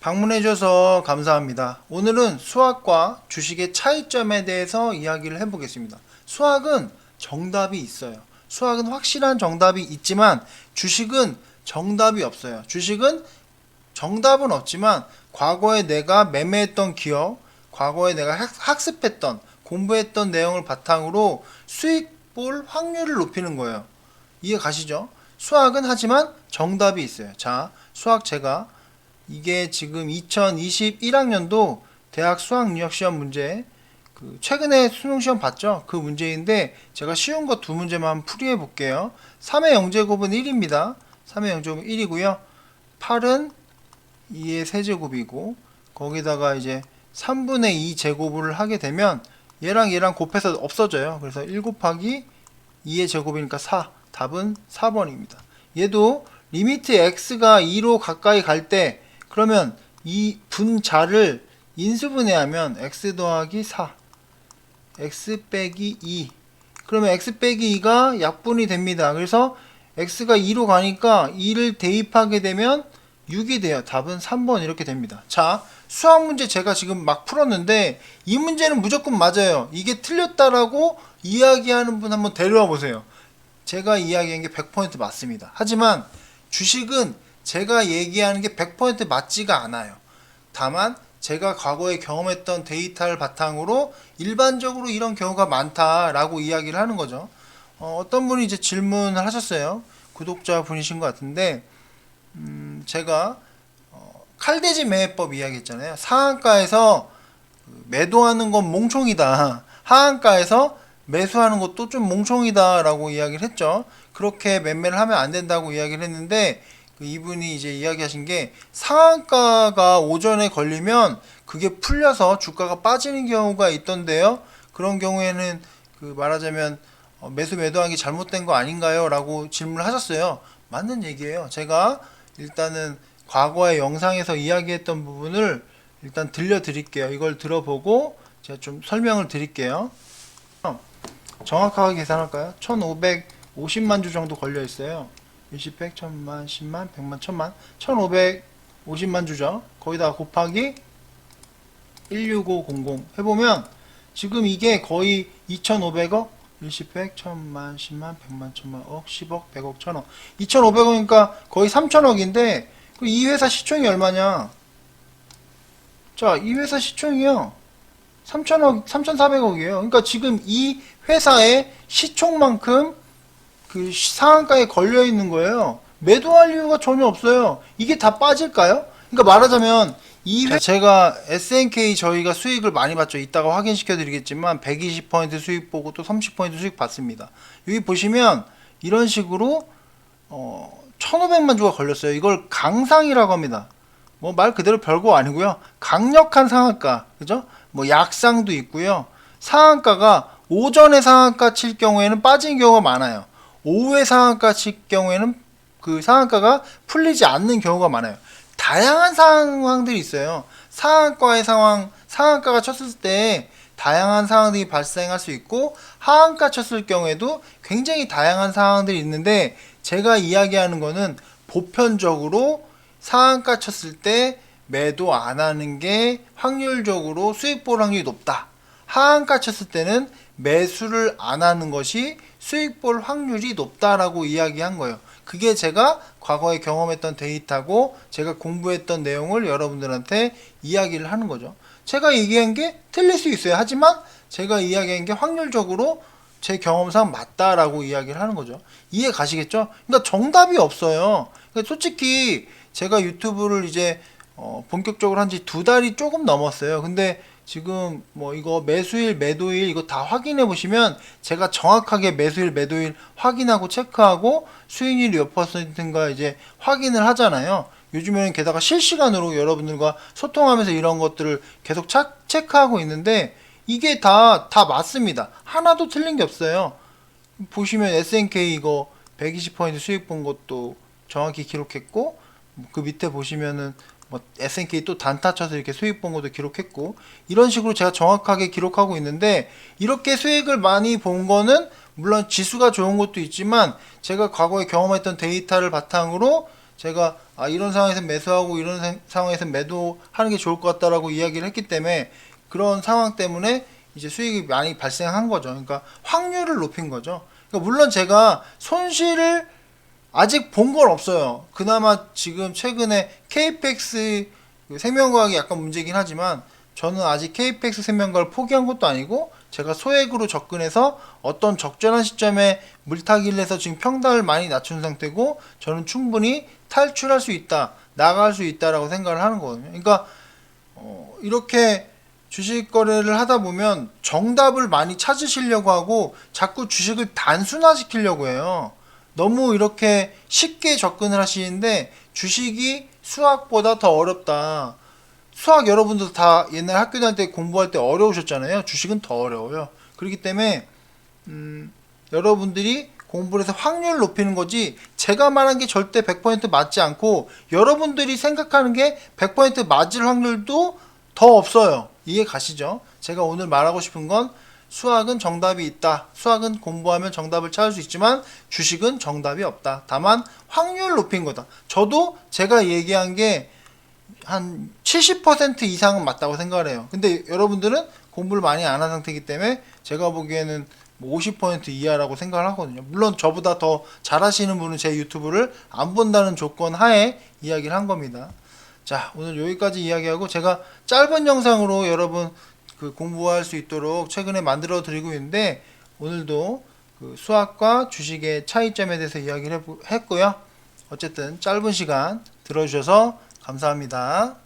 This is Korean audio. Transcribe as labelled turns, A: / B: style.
A: 방문해 주셔서 감사합니다. 오늘은 수학과 주식의 차이점에 대해서 이야기를 해보겠습니다. 수학은 정답이 있어요. 수학은 확실한 정답이 있지만 주식은 정답이 없어요. 주식은 정답은 없지만 과거에 내가 매매했던 기업, 과거에 내가 학- 학습했던 공부했던 내용을 바탕으로 수익 볼 확률을 높이는 거예요. 이해 가시죠? 수학은 하지만 정답이 있어요. 자, 수학 제가 이게 지금 2021학년도 대학 수학 능력 시험 문제 그 최근에 수능 시험 봤죠? 그 문제인데 제가 쉬운 거 두 문제만 풀이해 볼게요. 3의 0제곱은 1입니다. 3의 0제곱은 1이고요. 8은 2의 세제곱이고 거기다가 이제 3분의 2 제곱을 하게 되면 얘랑 얘랑 곱해서 없어져요. 그래서 1 곱하기 2의 제곱이니까 4. 답은 4번입니다. 얘도 리미트 x가 2로 가까이 갈 때 그러면 이 분자를 인수분해하면 x 더하기 4 x 빼기 2 그러면 x 빼기 2가 약분이 됩니다. 그래서 x가 2로 가니까 2를 대입하게 되면 6이 돼요. 답은 3번 이렇게 됩니다. 자, 수학 문제 제가 지금 막 풀었는데 이 문제는 무조건 맞아요. 이게 틀렸다라고 이야기하는 분 한번 데려와 보세요. 제가 이야기한 게 100% 맞습니다. 하지만 주식은 제가 얘기하는 게 100% 맞지가 않아요. 다만 제가 과거에 경험했던 데이터를 바탕으로 일반적으로 이런 경우가 많다라고 이야기를 하는 거죠. 어, 떤 분이 이제 질문을 하셨어요. 구독자 분이신 것 같은데 음, 제가 어, 칼대지 매매법 이야기했잖아요. 상한가에서 그 매도하는 건 몽총이다. 하한가에서 매수하는 것도 좀 몽총이다라고 이야기를 했죠. 그렇게 매매를 하면 안 된다고 이야기를 했는데 그 이분이 이제 이야기하신 게 상한가가 오전에 걸리면 그게 풀려서 주가가 빠지는 경우가 있던데요. 그런 경우에는 그 말하자면 어, 매수 매도한 게 잘못된 거 아닌가요? 라고 질문을 하셨어요. 맞는 얘기예요. 제가 일단은 과거의 영상에서 이야기했던 부분을 일단 들려드릴게요. 이걸 들어보고 제가 좀 설명을 드릴게요. 정확하게 계산할까요? 1550만 주 정도 걸려 있어요. 일십, 백, 천만, 십만, 백만, 천만, 1550만 주죠. 거기다 곱하기 16500 해보면 지금 이게 거의 2500억, 일십, 백, 천만, 십만, 백만, 천만, 억, 10억, 100억, 천억. 2500억이니까 거의 3000억인데 이 회사 시총이 얼마냐? 자, 이 회사 시총이요. 3천억, 3,400억이에요. 그러니까 지금 이 회사의 시총만큼 그 상한가에 걸려 있는 거예요. 매도할 이유가 전혀 없어요. 이게 다 빠질까요? 그러니까 말하자면 이 회... 제가 SNK 저희가 수익을 많이 봤죠. 이따가 확인시켜 드리겠지만 120% 수익 보고 또 30% 수익 봤습니다. 여기 보시면 이런 식으로 어 1,500만 주가 걸렸어요. 이걸 강상이라고 합니다. 뭐 말 그대로 별거 아니고요. 강력한 상한가. 그죠? 뭐 약상도 있고요. 상한가가 오전에 상한가 칠 경우에는 빠진 경우가 많아요. 오후에 상한가 칠 경우에는 그 상한가가 풀리지 않는 경우가 많아요. 다양한 상황들이 있어요. 상한가의 상황, 상한가가 쳤을 때 다양한 상황들이 발생할 수 있고 하한가 쳤을 경우에도 굉장히 다양한 상황들이 있는데 제가 이야기하는 거는 보편적으로 상한가 쳤을 때 매도 안 하는 게 확률적으로 수익 볼 확률이 높다. 하한가 쳤을 때는 매수를 안 하는 것이 수익 볼 확률이 높다라고 이야기한 거예요. 그게 제가 과거에 경험했던 데이터고 제가 공부했던 내용을 여러분들한테 이야기를 하는 거죠. 제가 얘기한 게 틀릴 수 있어요. 하지만 제가 이야기한 게 확률적으로 제 경험상 맞다라고 이야기를 하는 거죠. 이해 가시겠죠? 그러니까 정답이 없어요. 그러니까 솔직히 제가 유튜브를 이제 어, 본격적으로 한 지 두 달이 조금 넘었어요. 근데 지금 뭐 이거 매수일, 매도일 이거 다 확인해 보시면 제가 정확하게 매수일, 매도일 확인하고 체크하고 수익률이 몇 퍼센트인가 이제 확인을 하잖아요. 요즘에는 게다가 실시간으로 여러분들과 소통하면서 이런 것들을 계속 차, 체크하고 있는데 이게 다, 다 맞습니다. 하나도 틀린 게 없어요. 보시면 SNK 이거 120% 수익 본 것도 정확히 기록했고 그 밑에 보시면은 뭐 SNK 또 단타 쳐서 이렇게 수익 본 것도 기록했고 이런 식으로 제가 정확하게 기록하고 있는데 이렇게 수익을 많이 본 거는 물론 지수가 좋은 것도 있지만 제가 과거에 경험했던 데이터를 바탕으로 제가 아 이런 상황에서 매수하고 이런 상- 상황에서 매도하는 게 좋을 것 같다라고 이야기를 했기 때문에 그런 상황 때문에 이제 수익이 많이 발생한 거죠. 그러니까 확률을 높인 거죠. 그러니까 물론 제가 손실을 아직 본 건 없어요. 그나마 지금 최근에 KPX 그 생명과학이 약간 문제긴 하지만 저는 아직 KPX 생명과를 포기한 것도 아니고 제가 소액으로 접근해서 어떤 적절한 시점에 물타기를 해서 지금 평단을 많이 낮춘 상태고 저는 충분히 탈출할 수 있다, 나갈 수 있다라고 생각을 하는 거거든요. 그러니까 어, 이렇게 주식 거래를 하다 보면 정답을 많이 찾으시려고 하고 자꾸 주식을 단순화시키려고 해요. 너무 이렇게 쉽게 접근을 하시는데 주식이 수학보다 더 어렵다. 수학 여러분들 다 옛날 학교 다닐 때 공부할 때 어려우셨잖아요. 주식은 더 어려워요. 그렇기 때문에 음, 여러분들이 공부를 해서 확률을 높이는 거지 제가 말한 게 절대 100% 맞지 않고 여러분들이 생각하는 게 100% 맞을 확률도 더 없어요. 이해 가시죠? 제가 오늘 말하고 싶은 건 수학은 정답이 있다. 수학은 공부하면 정답을 찾을 수 있지만 주식은 정답이 없다. 다만 확률 높인 거다. 저도 제가 얘기한 게 한 70% 이상은 맞다고 생각을 해요. 근데 여러분들은 공부를 많이 안 한 상태이기 때문에 제가 보기에는 뭐 50% 이하라고 생각을 하거든요. 물론 저보다 더 잘하시는 분은 제 유튜브를 안 본다는 조건 하에 이야기를 한 겁니다. 자, 오늘 여기까지 이야기하고 제가 짧은 영상으로 여러분 그 공부할 수 있도록 최근에 만들어 드리고 있는데 오늘도 그 수학과 주식의 차이점에 대해서 이야기를 했고요. 어쨌든 짧은 시간 들어주셔서 감사합니다.